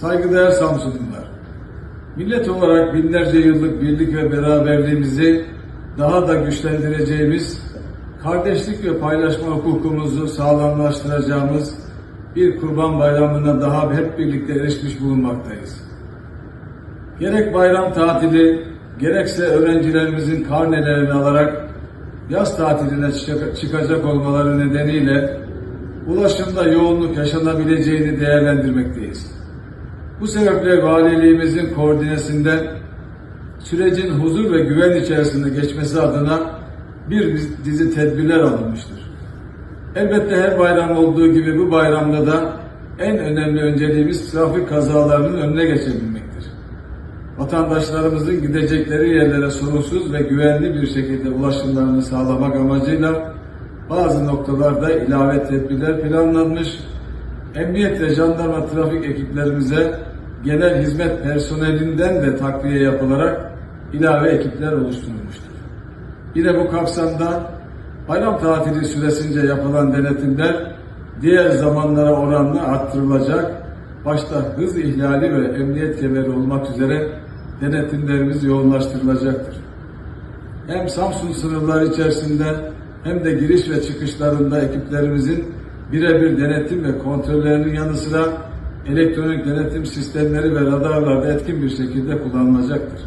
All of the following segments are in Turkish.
Saygıdeğer Samsunlular, millet olarak binlerce yıllık birlik ve beraberliğimizi daha da güçlendireceğimiz, kardeşlik ve paylaşma hukukumuzu sağlamlaştıracağımız bir kurban bayramına daha hep birlikte erişmiş bulunmaktayız. Gerek bayram tatili, gerekse öğrencilerimizin karnelerini alarak yaz tatiline çıkacak- olmaları nedeniyle ulaşımda yoğunluk yaşanabileceğini değerlendirmekteyiz. Bu sebeple valiliğimizin koordinesinde sürecin huzur ve güven içerisinde geçmesi adına bir dizi tedbirler alınmıştır. Elbette her bayram olduğu gibi bu bayramda da en önemli önceliğimiz trafik kazalarının önüne geçebilmektir. Vatandaşlarımızın gidecekleri yerlere sorunsuz ve güvenli bir şekilde ulaşımlarını sağlamak amacıyla bazı noktalarda ilave tedbirler planlanmış, emniyet ve jandarma trafik ekiplerimize genel hizmet personelinden de takviye yapılarak ilave ekipler oluşturulmuştur. Yine bu kapsamda bayram tatili süresince yapılan denetimler diğer zamanlara oranla arttırılacak, başta hız ihlali ve emniyet kemeri olmak üzere denetimlerimiz yoğunlaştırılacaktır. Hem Samsun sınırları içerisinde hem de giriş ve çıkışlarında ekiplerimizin birebir denetim ve kontrollerinin yanı sıra elektronik denetim sistemleri ve radarlar da etkin bir şekilde kullanılacaktır.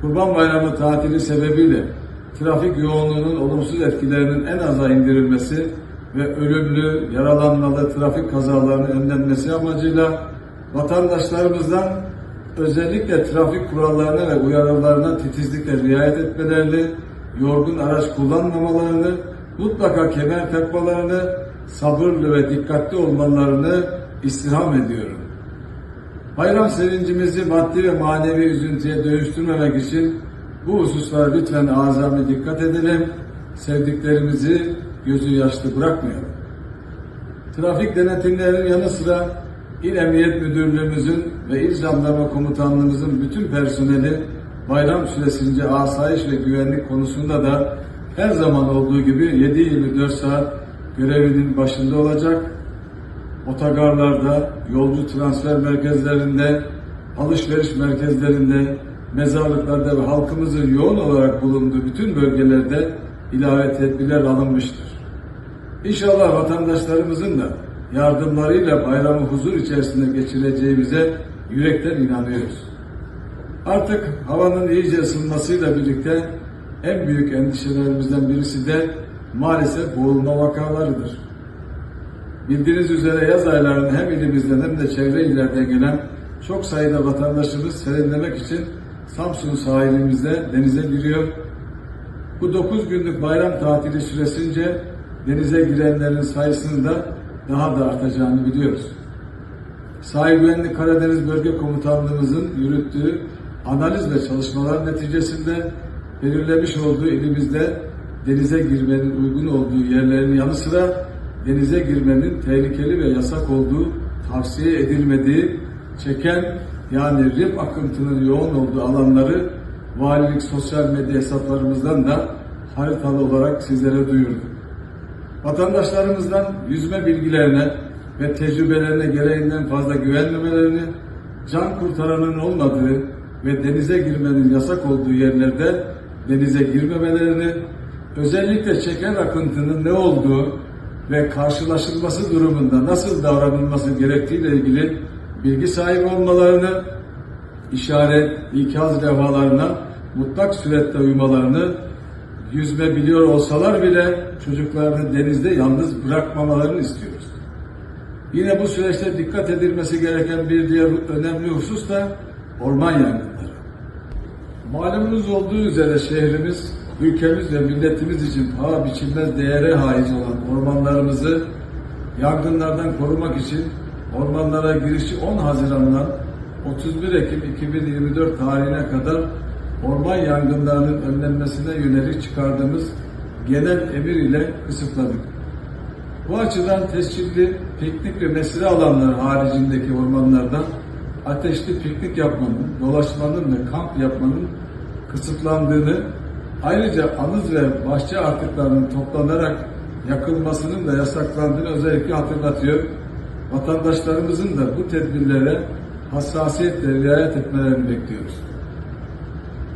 Kurban Bayramı tatili sebebiyle trafik yoğunluğunun olumsuz etkilerinin en aza indirilmesi ve ölümlü, yaralanmalı trafik kazalarının önlenmesi amacıyla vatandaşlarımızdan özellikle trafik kurallarına ve uyarılarına titizlikle riayet etmelerini, yorgun araç kullanmamalarını, mutlaka kemer takmalarını, sabırlı ve dikkatli olmalarını istirham ediyorum. Bayram sevincimizi maddi ve manevi üzüntüye dönüştürmemek için bu hususlara lütfen azami dikkat edelim. Sevdiklerimizi gözü yaşlı bırakmayalım. Trafik denetimlerinin yanı sıra İl Emniyet Müdürlüğümüzün ve İl Jandarma Komutanlığımızın bütün personeli bayram süresince asayiş ve güvenlik konusunda da her zaman olduğu gibi 7-24 saat görevinin başında olacak otogarlarda, yolcu transfer merkezlerinde, alışveriş merkezlerinde, mezarlıklarda ve halkımızın yoğun olarak bulunduğu bütün bölgelerde ilave tedbirler alınmıştır. İnşallah vatandaşlarımızın da yardımlarıyla bayramı huzur içerisinde geçireceğimize yürekten inanıyoruz. Artık havanın iyice ısınmasıyla birlikte en büyük endişelerimizden birisi de maalesef boğulma vakalarıdır. Bildiğiniz üzere yaz aylarında hem ilimizden hem de çevre illerden gelen çok sayıda vatandaşımız serinlemek için Samsun sahilimizde denize giriyor. Bu 9 günlük bayram tatili süresince denize girenlerin sayısının da daha da artacağını biliyoruz. Sahil Güvenlik Karadeniz Bölge Komutanlığımızın yürüttüğü analiz ve çalışmalar neticesinde belirlemiş olduğu ilimizde denize girmenin uygun olduğu yerlerin yanı sıra denize girmenin tehlikeli ve yasak olduğu, tavsiye edilmediği, çeken yani rip akıntının yoğun olduğu alanları valilik sosyal medya hesaplarımızdan da haritalı olarak sizlere duyurduk. Vatandaşlarımızdan yüzme bilgilerine ve tecrübelerine gereğinden fazla güvenmemelerini, can kurtaranın olmadığı ve denize girmenin yasak olduğu yerlerde denize girmemelerini, özellikle çeken akıntının ne olduğu ve karşılaşılması durumunda nasıl davranılması gerektiğiyle ilgili bilgi sahibi olmalarını, işaret, ikaz levhalarına mutlak surette uymalarını, yüzme biliyor olsalar bile çocuklarını denizde yalnız bırakmamalarını istiyoruz. Yine bu süreçte dikkat edilmesi gereken bir diğer önemli husus da orman yangınları. Malumunuz olduğu üzere şehrimiz, ülkemiz ve milletimiz için paha biçilmez değere haiz olan ormanlarımızı yangınlardan korumak için ormanlara girişi 10 Haziran'dan 31 Ekim 2024 tarihine kadar orman yangınlarının önlenmesine yönelik çıkardığımız genel emir ile kısıtladık. Bu açıdan tescilli piknik ve mesire alanları haricindeki ormanlardan ateşli piknik yapmanın, dolaşmanın ve kamp yapmanın kısıtlandığını, ayrıca anız ve bahçe artıklarının toplanarak yakılmasının da yasaklandığını özellikle hatırlatıyor. vatandaşlarımızın da bu tedbirlere hassasiyetle riayet etmelerini bekliyoruz.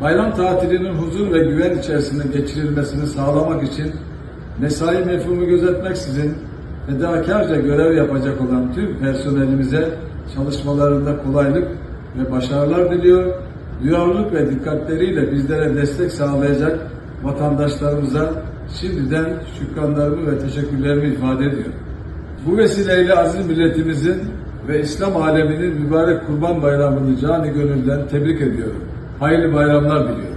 Bayram tatilinin huzur ve güven içerisinde geçirilmesini sağlamak için mesai mefhumu gözetmeksizin fedakarca görev yapacak olan tüm personelimize çalışmalarında kolaylık ve başarılar diliyor. Duyarlılık ve dikkatleriyle bizlere destek sağlayacak vatandaşlarımıza şimdiden şükranlarımı ve teşekkürlerimi ifade ediyorum. Bu vesileyle aziz milletimizin ve İslam aleminin mübarek Kurban Bayramı'nı cani gönülden tebrik ediyorum. Hayırlı bayramlar diliyorum.